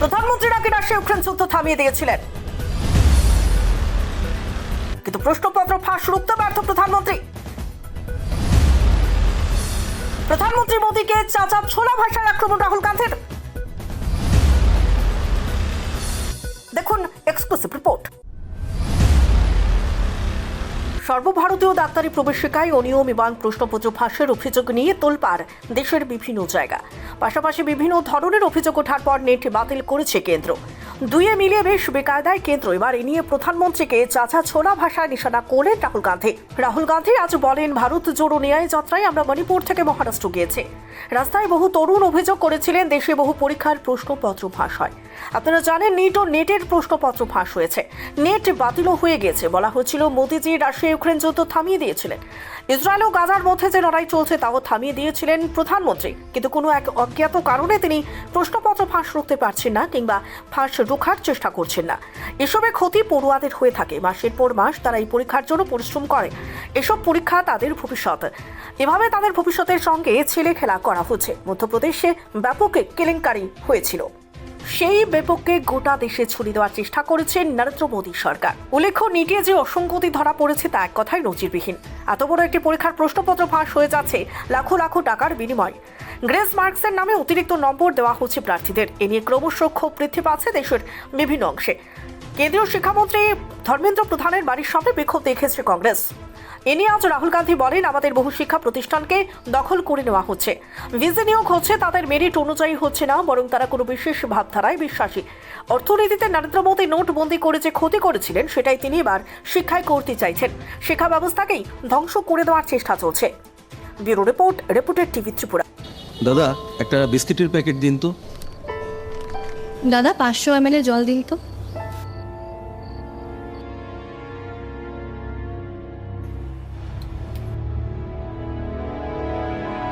প্রধানমন্ত্রী নাকি Russia Ukraine যুদ্ধ থামিয়ে দিয়েছিলেন। কিন্তু প্রশ্নপত্র ফাঁস রুখতে ব্যর্থ প্রধানমন্ত্রী। প্রধানমন্ত্রী মোদীকে চাচা ছোলা ভাষার আক্রমণ রাহুল গান্ধীর। দেখুন এক্সক্লুসিভ রিপোর্ট সর্বভারতীয় ডাক্তারি প্রবেশিকায় অনিয়ম এবং প্রশ্নপত্র ফাঁসের অভিযোগ নিয়ে তোলপাড় দেশের বিভিন্ন জায়গা। পাশাপাশি বিভিন্ন ধরনের অভিযোগ ওঠার পর নেট বাতিল করেছে কেন্দ্র। দুইয়ে মিলিয়ে বেশ বেকায়দায় কেন্দ্র। এবার এ নিয়ে প্রধানমন্ত্রীকে চাচা ছোলা ভাষায় নিশানা করলেন রাহুল গান্ধী। রাহুল গান্ধী আজ বলেন, ভারত জোড়ো ন্যায় যাত্রায় আমরা মণিপুর থেকে মহারাষ্ট্র গিয়েছি। রাস্তায় বহু তরুণ অভিযোগ করেছিলেন, দেশে বহু পরীক্ষার প্রশ্নপত্র ফাঁস হয়। আপনারা জানেন নিট ও নেটের প্রশ্নপত্র ফাঁস হয়েছে। নেট বাতিলও হয়ে গেছে বলা হচ্ছিল, মোদিজি রাশিয়া ইউক্রেন যুদ্ধ থামিয়ে দিয়েছিলেন। ইসরায়েল ও গাজার মধ্যে যে লড়াই চলছে তাও থামিয়ে দিয়েছিলেন প্রধানমন্ত্রী। কিন্তু কোনো এক অজ্ঞাত কারণে তিনি প্রশ্নপত্র ফাঁস রুখতে পারছেন না কিংবা ফাঁস রোখার চেষ্টা করছেন না। এসবে ক্ষতি পড়ুয়াদের হয়ে থাকে। মাসের পর মাস তারা এই পরীক্ষার জন্য পরিশ্রম করে। এসব পরীক্ষা তাদের ভবিষ্যৎ। এভাবে তাদের ভবিষ্যতের সঙ্গে ছেলে খেলা করা হচ্ছে। মধ্যপ্রদেশে ব্যাপক কেলেঙ্কারি হয়েছিল। সেই ব্যাপককে গোটা দেশে ছড়িয়ে দেওয়ার চেষ্টা করেছে নরেন্দ্র মোদী সরকার। উল্লেখ্য নিটে যে অসঙ্গতি ধরা পড়েছে তা এক কথায় নজিরবিহীন। এত বড় একটি পরীক্ষার প্রশ্নপত্র ফাঁস হয়ে যাচ্ছে লাখো লাখো টাকার বিনিময়। গ্রেস মার্কসের নামে অতিরিক্ত নম্বর দেওয়া হচ্ছে প্রার্থীদের। এ নিয়ে ক্রমশ ক্ষোভ বৃদ্ধি পাচ্ছে দেশের বিভিন্ন অংশে। কেন্দ্রীয় শিক্ষামন্ত্রী ধর্মেন্দ্র প্রধানের বাড়ির সামনে বিক্ষোভ দেখেছে কংগ্রেস। এ নিয়ে আজ রাহুল গান্ধী বলেন আমাদের বহু শিক্ষা প্রতিষ্ঠানকে দখল করে নেওয়া হচ্ছে। ভিসি নিয়োগ হচ্ছে তাদের মেরিট অনুযায়ী হচ্ছে না বরং তারা কোনো বিশেষ ভাবধারায় বিশ্বাসী। অর্থনীতিতে নরেন্দ্র মোদী নোটবন্দি করে যে ক্ষতি করেছিলেন সেটাই তিনি এবার শিক্ষায় করতে চাইছেন। শিক্ষা ব্যবস্থাকেই ধ্বংস করে দেওয়ার চেষ্টা চলছে। ব্যুরো রিপোর্ট রিপোর্টের টিভি ত্রিপুরা। দাদা একটা বিস্কিটের প্যাকেট দিন তো। দাদা পাঁচশো এম জল দিন তো।